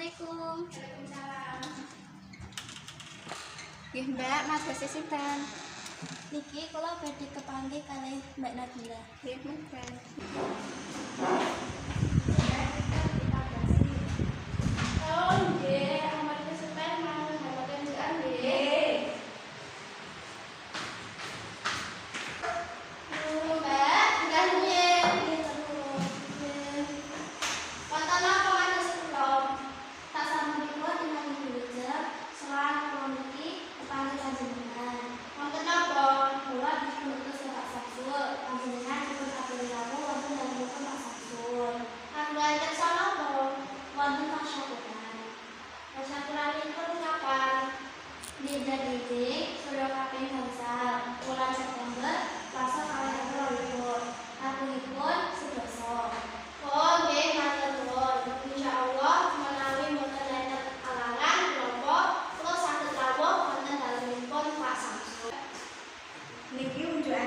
Assalamualaikum. Nggih, Mbak, matur sinten? Niki kula badhe kepanggi kali, Mbak Nabila. Nggih, Mbak.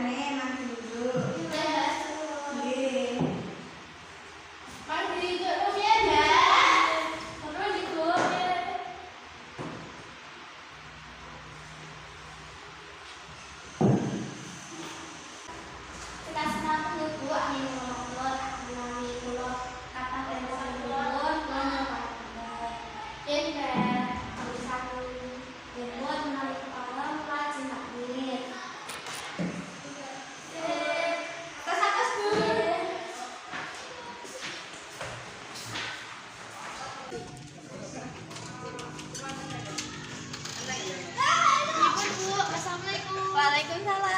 Amen. Assalamualaikum. Waalaikumsalam.